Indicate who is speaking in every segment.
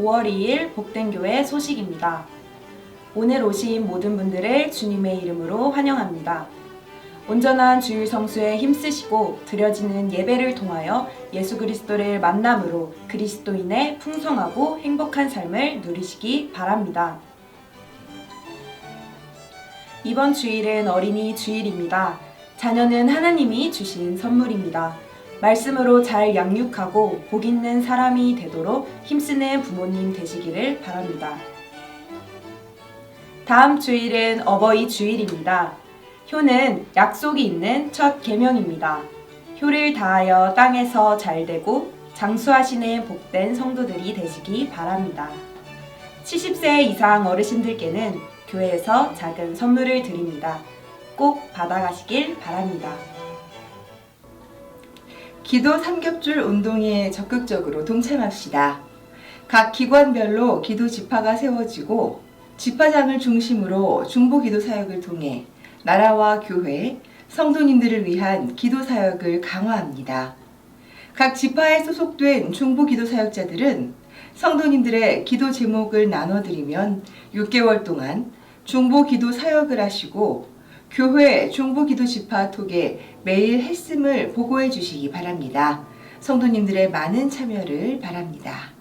Speaker 1: 5월 2일 복된 교회 소식입니다. 오늘 오신 모든 분들을 주님의 이름으로 환영합니다. 온전한 주일 성수에 힘쓰시고 드려지는 예배를 통하여 예수 그리스도를 만남으로 그리스도인의 풍성하고 행복한 삶을 누리시기 바랍니다. 이번 주일은 어린이 주일입니다. 자녀는 하나님이 주신 선물입니다. 말씀으로 잘 양육하고 복 있는 사람이 되도록 힘쓰는 부모님 되시기를 바랍니다. 다음 주일은 어버이 주일입니다. 효는 약속이 있는 첫 계명입니다. 효를 다하여 땅에서 잘 되고 장수하시는 복된 성도들이 되시기 바랍니다. 70세 이상 어르신들께는 교회에서 작은 선물을 드립니다. 꼭 받아가시길 바랍니다.
Speaker 2: 기도 삼겹줄 운동에 적극적으로 동참합시다. 각 기관별로 기도 지파가 세워지고 지파장을 중심으로 중보 기도 사역을 통해 나라와 교회, 성도님들을 위한 기도 사역을 강화합니다. 각 지파에 소속된 중보 기도 사역자들은 성도님들의 기도 제목을 나눠드리면 6개월 동안 중보 기도 사역을 하시고 교회 중보 기도 지파 톡에 매일 했음을 보고해 주시기 바랍니다. 성도님들의 많은 참여를 바랍니다.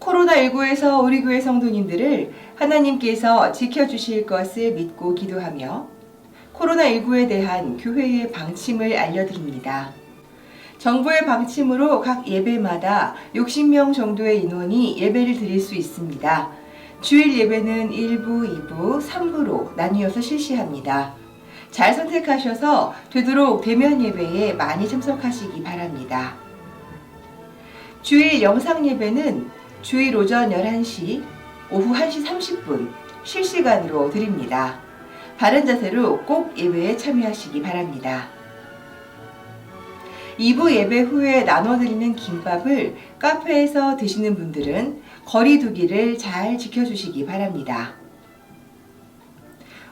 Speaker 2: 코로나19에서 우리 교회 성도님들을 하나님께서 지켜주실 것을 믿고 기도하며 코로나19에 대한 교회의 방침을 알려드립니다. 정부의 방침으로 각 예배마다 60명 정도의 인원이 예배를 드릴 수 있습니다. 주일 예배는 1부, 2부, 3부로 나뉘어서 실시합니다. 잘 선택하셔서 되도록 대면 예배에 많이 참석하시기 바랍니다. 주일 영상 예배는 주일 오전 11시, 오후 1시 30분 실시간으로 드립니다. 바른 자세로 꼭 예배에 참여하시기 바랍니다. 2부 예배 후에 나눠드리는 김밥을 카페에서 드시는 분들은 거리 두기를 잘 지켜주시기 바랍니다.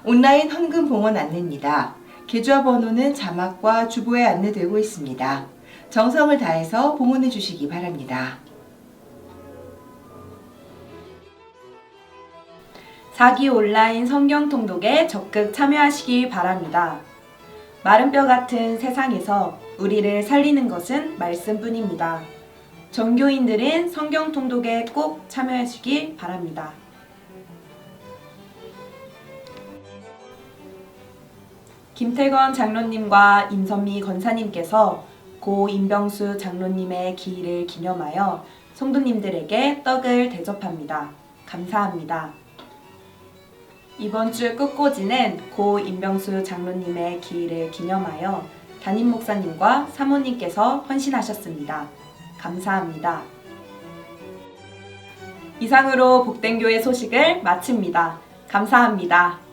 Speaker 2: 온라인 헌금 봉헌 안내입니다. 계좌 번호는 자막과 주보에 안내되고 있습니다. 정성을 다해서 봉헌해 주시기 바랍니다.
Speaker 1: 자기 온라인 성경 통독에 적극 참여하시기 바랍니다. 마른 뼈 같은 세상에서 우리를 살리는 것은 말씀뿐입니다. 전교인들은 성경 통독에 꼭 참여하시기 바랍니다. 김태건 장로님과 임선미 권사님께서 고 임병수 장로님의 기일을 기념하여 성도님들에게 떡을 대접합니다. 감사합니다. 이번 주 끝꽂이는 고 임병수 장로님의 기일을 기념하여 담임 목사님과 사모님께서 헌신하셨습니다. 감사합니다. 이상으로 복된 교회 소식을 마칩니다. 감사합니다.